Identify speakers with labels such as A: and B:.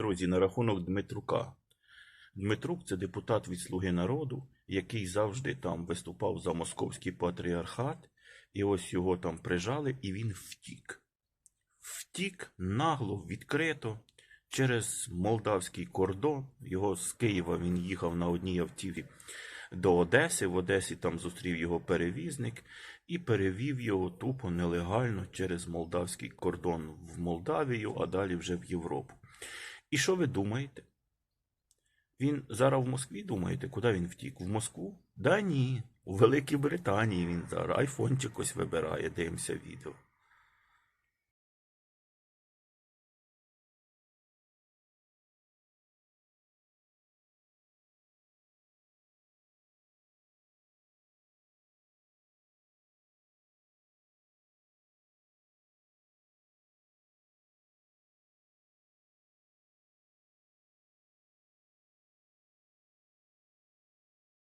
A: Друзі, на рахунок Дмитрука. Дмитрук це депутат від Слуги народу, який завжди там виступав за московський патріархат, і ось його там прижали, і він втік. Втік нагло, відкрито через молдавський кордон. Його з Києва він їхав на одній автівці до Одеси. В Одесі там зустрів його перевізник і перевів його тупо нелегально через молдавський кордон в Молдавію, а далі вже в Європу. І що ви думаєте? Він зараз в Москві думаєте, куди він втік? В Москву? Да ні. У Великій Британії він зараз. Айфончик ось вибирає, дивимося відео.